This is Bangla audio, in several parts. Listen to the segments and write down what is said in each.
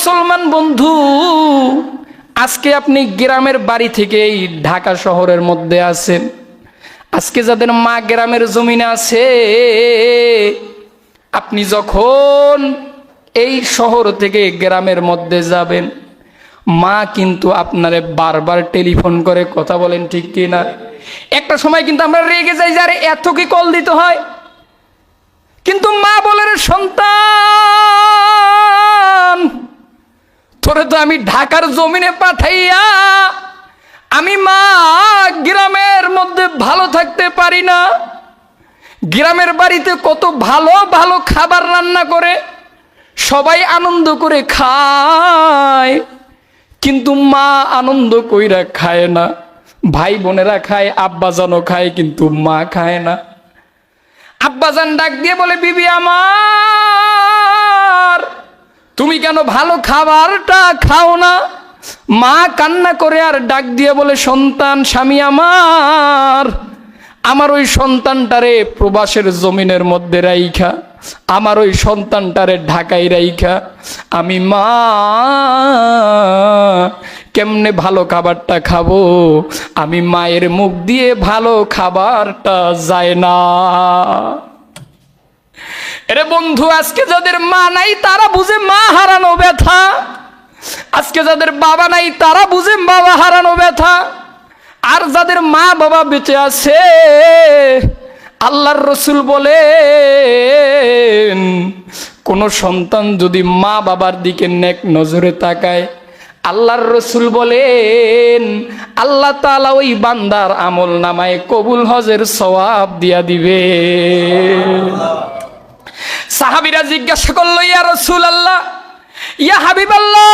মুসলমান বন্ধু, আজকে আপনি গ্রামের বাড়ি থেকে এই ঢাকা শহরের মধ্যে আছেন। আজকে যাদের মা গ্রামের জমিনে আছে, আপনি যখন এই শহর থেকে গ্রামের মধ্যে যাবেন, মা কিন্তু আপনারে বারবার টেলিফোন করে কথা বলেন ঠিক কি না একটা সময় কিন্তু আমরা রেগে যাই যে, আরে, এত কি কল দিতে হয়? কিন্তু মা বলে সন্তান তোরে তো আমি ঢাকার জমিনে পাঠাইয়া আমি মা গ্রামের মধ্যে ভালো থাকতে পারি না। গ্রামের বাড়িতে কত ভালো ভালো খাবার রান্না করে, সবাই আনন্দ করে খায়। কিন্তু মা আনন্দ কইরা খায় না, ভাই বোনেরা খায় আব্বাজানও খায়, কিন্তু মা খায় না। আব্বাজান ডাক দিয়ে বলে, বিবি আমার তুমি কেন ভালো খাবারটা খাও না? মা কান্না করে আর ডাক দিয়ে বলে, সন্তান, স্বামী আমার আমার ওই সন্তানটারে প্রবাসের জমিনের মধ্যে রাইখা, আমার ওই সন্তানটারে ঢাকায় রাইখা। আমি মা, কেমনে ভালো খাবারটা খাব? আমি মায়ের মুখ দিয়ে ভালো খাবারটা যায় না। এরে বন্ধু, আজকে যাদের মা নাই, তারা বুঝে মা হারানো ব্যথা। আজকে যাদের বাবা নাই, তারা বুঝে বাবা হারানো ব্যথা। আর যাদের মা বাবা বেঁচে আছে, আল্লাহর রসুল বলেন, কোন সন্তান যদি মা বাবার দিকে নেক নজরে তাকায়, আল্লাহর রসুল বলেন, আল্লাহ তালা ওই বান্দার আমল নামায় কবুল হজের সওয়াব দিয়া দিবে। সাহাবিরা জিজ্ঞাসা করল, ইয়া রসুল আল্লাহ ইয়া হাবিব আল্লাহ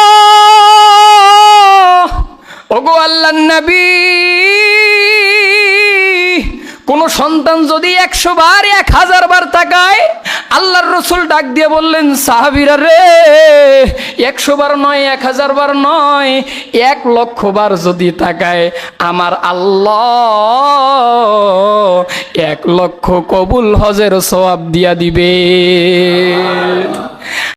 ওগো আল্লাহ নবী, কোন সন্তান যদি একশো বার, এক হাজার বার তাকায়, আল্লাহর রসুল ডাক দিয়ে বললেন, সাহাবিরা রে একশো বার নয় এক হাজার বার নয়, এক লক্ষ বার যদি তাকায় আমার আল্লাহ এক লক্ষ কবুল হজের সবাব দিয়া দিবে।